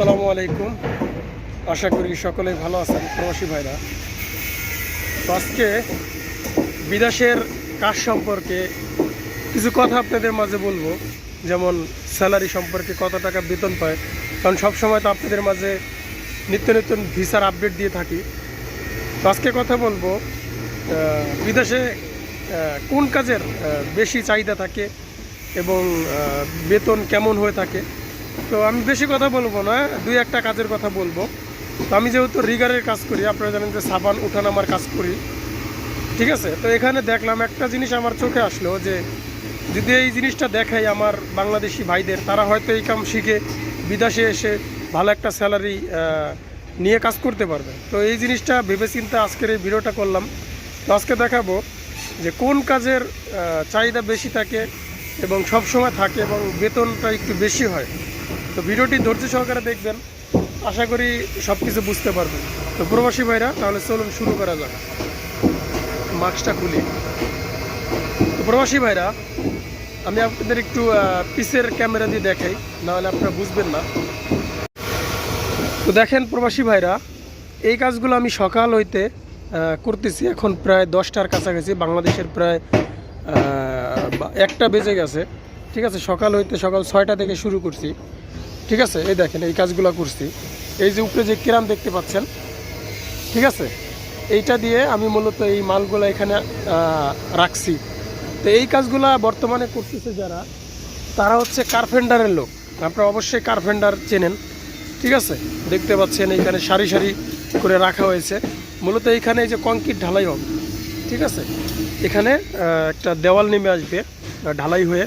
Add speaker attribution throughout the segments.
Speaker 1: আসসালামু আলাইকুম। আশা করি সকলে ভালো আছেন, প্রবাসী ভাইরা। তো আজকে বিদেশের কাজ সম্পর্কে কিছু কথা আপনাদের মাঝে বলব। যেমন স্যালারি সম্পর্কে কত টাকা বেতন পায়। কারণ সবসময় তো আপনাদের মাঝে নিত্য নতুন ভিসার আপডেট দিয়ে থাকি। তো আজকে কথা বলব বিদেশে কোন কাজের বেশি চাহিদা থাকে এবং বেতন কেমন হয়ে থাকে। তো আমি বেশি কথা বলব না, দুই একটা কাজের কথা বলব। তো আমি যেহেতু রিগারের কাজ করি, আপনারা জানেন যে সাবান উঠানামার কাজ করি। ঠিক আছে? তো এখানে দেখলাম একটা জিনিস আমার চোখে আসলো যে, যদি এই জিনিসটা দেখাই আমার বাংলাদেশি ভাইদের, তারা হয়তো এই কাম শিখে বিদেশে এসে ভালো একটা স্যালারি নিয়ে কাজ করতে পারবে। তো এই জিনিসটা ভেবেচিন্তে আজকের এই ভিডিওটা করলাম। তো আজকে দেখাবো যে কোন কাজের চাহিদা বেশি থাকে এবং সব সময় থাকে এবং বেতনটা একটু বেশি হয়। তো ভিডিওটি ধৈর্য সহকারে দেখবেন। আশা করি সব কিছু বুঝতে পারবেন। তো প্রবাসী ভাইরা, তাহলে চলুন শুরু করা যাক। মাস্কটা খুলি। তো প্রবাসী ভাইরা, আমি আপনাদের একটু পিসের ক্যামেরা দিয়ে দেখাই, নাহলে আপনারা বুঝবেন না। তো দেখেন প্রবাসী ভাইরা, এই কাজগুলো আমি সকাল হইতে করতেছি। এখন প্রায় দশটার কাছাকাছি, বাংলাদেশের প্রায় একটা বেজে গেছে, ঠিক আছে? সকাল হইতে সকাল ছয়টা থেকে শুরু করছি, ঠিক আছে? এই দেখেন, এই কাজগুলো করছি। এই যে উপরে যে কিরাম দেখতে পাচ্ছেন, ঠিক আছে? এইটা দিয়ে আমি মূলত এই মালগুলো এখানে রাখছি। তো এই কাজগুলা বর্তমানে করতেছে যারা, তারা হচ্ছে কার্পেন্ডারের লোক। আপনারা অবশ্যই কার্পেন্ডার চেনেন, ঠিক আছে? দেখতে পাচ্ছেন, এইখানে সারি সারি করে রাখা হয়েছে। মূলত এইখানে এই যে কংক্রিট ঢালাই হবে। ঠিক আছে? এখানে একটা দেওয়াল নেমে আসবে ঢালাই হয়ে।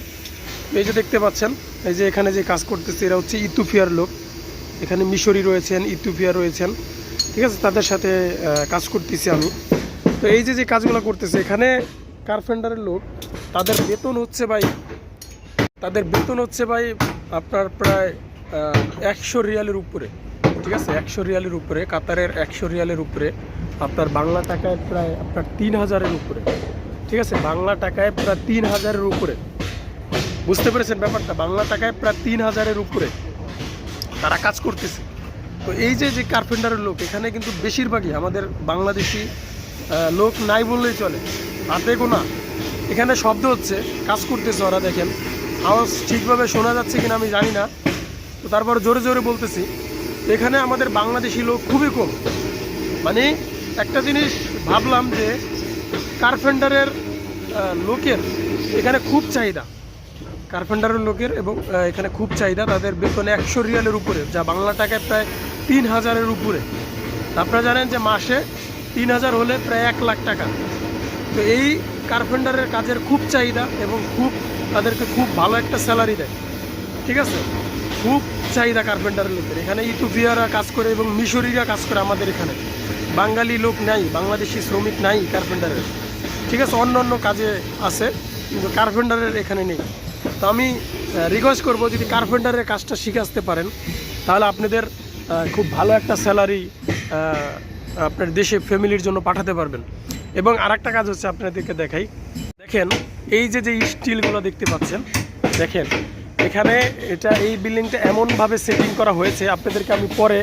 Speaker 1: এই যে দেখতে পাচ্ছেন, এই যে এখানে যে কাজ করতেছে, এরা হচ্ছে ইতুফিয়ার লোক। এখানে মিশরি রয়েছেন, ইতুফিয়া রয়েছেন। ঠিক আছে? তাদের সাথে কাজ করতেছি আমি। তো এই যে যে কাজগুলো করতেছে, এখানে কার্পেন্ডারের লোক, তাদের বেতন হচ্ছে ভাই, তাদের বেতন হচ্ছে ভাই আপনার প্রায় একশো রিয়ালের উপরে। ঠিক আছে? একশো রিয়ালের উপরে, কাতারের একশো রিয়ালের উপরে। আপনার বাংলা টাকায় প্রায় আপনার তিন হাজারের উপরে। ঠিক আছে? বাংলা টাকায় প্রায় তিন হাজারের উপরে। বুঝতে পেরেছেন ব্যাপারটা? বাংলা টাকায় প্রায় তিন হাজারের উপরে তারা কাজ করতেছে। তো এই যে যে কার্পেন্টারের লোক, এখানে কিন্তু বেশিরভাগই আমাদের বাংলাদেশি লোক নাই বললেই চলে। হাতে গোনা এখানে শব্দ হচ্ছে, কাজ করতেছে ওরা, দেখেন। আওয়াজ ঠিকভাবে শোনা যাচ্ছে কিনা আমি জানি না। তো তারপর জোরে জোরে বলতেছি, এখানে আমাদের বাংলাদেশি লোক খুবই কম। মানে একটা জিনিস ভাবলাম যে কার্পেন্টারের লোকের এখানে খুব চাহিদা। কার্পেন্টারের লোকের এবং এখানে খুব চাহিদা তাদের বেতন একশো রিয়ালের উপরে, যা বাংলা টাকায় প্রায় তিন হাজারের উপরে। আপনারা জানেন যে মাসে তিন হাজার হলে প্রায় এক লাখ টাকা। তো এই কার্পেন্টারের কাজের খুব চাহিদা এবং খুব তাদেরকে খুব ভালো একটা স্যালারি দেয়। ঠিক আছে? খুব চাহিদা কার্পেন্টারের লোকের। এখানে ইতুফিয়ারা কাজ করে এবং মিশরিরা কাজ করে আমাদের এখানে। বাঙালি লোক নাই, বাংলাদেশি শ্রমিক নাই কার্পেন্টারের। ঠিক আছে, অন্য অন্য কাজে আছে, কিন্তু কার্পেন্টারের এখানে নেই। তো আমি রিকোয়েস্ট করব যদি কার্পেন্টারের কাজটা শিখে আসতে পারেন, তাহলে আপনাদের খুব ভালো একটা স্যালারি আপনার দেশে ফ্যামিলির জন্য পাঠাতে পারবেন। এবং আরেকটা কাজ হচ্ছে আপনাদেরকে দেখাই। দেখেন, এই যে যে স্টিলগুলো দেখতে পাচ্ছেন, দেখেন, এখানে এটা, এই বিল্ডিংটা এমনভাবে সেটিং করা হয়েছে, আপনাদেরকে আমি পরে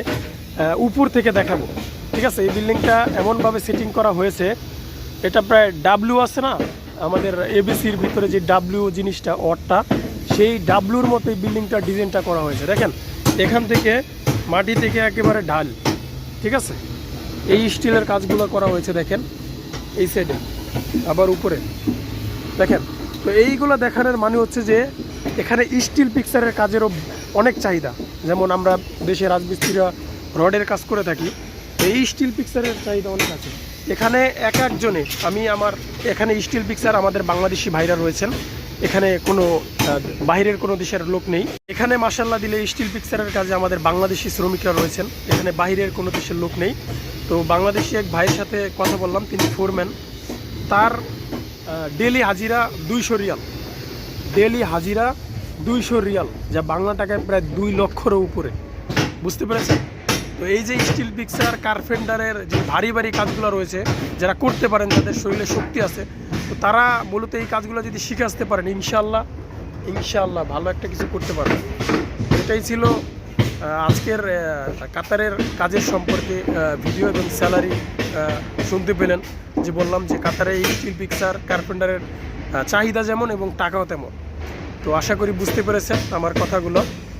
Speaker 1: উপর থেকে দেখাবো। ঠিক আছে, এই বিল্ডিংটা এমনভাবে সেটিং করা হয়েছে, এটা প্রায় ডাব্লিউ আছে না, আমাদের এবিসির ভিতরে যে ডাব্লিউ জিনিসটা অটটা সেই ডাব্লিউর মতো এই বিল্ডিংটা ডিজাইনটা করা হয়েছে। দেখেন, এখান থেকে মাটি থেকে একেবারে ঢাল, ঠিক আছে? এই স্টিলের কাজগুলো করা হয়েছে, দেখেন, এই সাইডে, আবার উপরে, দেখেন? তো এইগুলো দেখানোর মানে হচ্ছে যে, এখানে স্টিল পিকচারের কাজেরও অনেক চাহিদা। যেমন আমরা দেশে রাজমিস্ত্রিরা রডের কাজ করে থাকি এই স্টিল পিকচারের চাহিদা অনেক আছে। এখানে এক একজনে, আমি আমার, এখানে স্টিল পিকচার আমাদের বাংলাদেশি ভাইরা রয়েছেন। এখানে কোনো বাইরের কোনো দেশের লোক নেই। এখানে মাসাল্লাহ দিলে স্টিল পিকচারের কাজে আমাদের বাংলাদেশি শ্রমিকরা রয়েছেন। এখানে বাইরের কোনো দেশের লোক নেই। তো বাংলাদেশি এক ভাইয়ের সাথে কথা বললাম, তিনি ফোরম্যান তার ডেলি হাজিরা দুইশো রিয়াল। ডেলি হাজিরা দুইশো রিয়াল, যা বাংলা টাকায় প্রায় দুই লক্ষরও উপরে। বুঝতে পেরেছেন? তো এই যে স্টিল পিকচার কার্পেন্টারের যে ভারী ভারী কাজগুলো রয়েছে, যারা করতে পারেন, যাদের শরীরে শক্তি আছে, তো তারা মূলত এই কাজগুলো যদি শিখে আসতে পারেন ইনশাল্লাহ ইনশাল্লাহ ভালো একটা কিছু করতে পারবেন। এটাই ছিল আজকের কাতারের কাজের সম্পর্কে ভিডিও এবং স্যালারি শুনতে পেলেন, যে বললাম যে কাতারে এই স্টিল পিকচার কার্পেন্টারের চাহিদা যেমন এবং টাকাও তেমন। তো আশা করি বুঝতে পেরেছেন আমার কথাগুলো।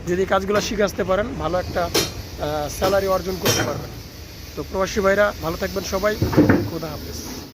Speaker 1: যদি কাজগুলো শিখে আসতে পারেন, ভালো একটা স্যালারি অর্জন করতে পারবেন। তো প্রবাসী ভাইরা ভালো থাকবেন সবাই। খোদা হাফেজ।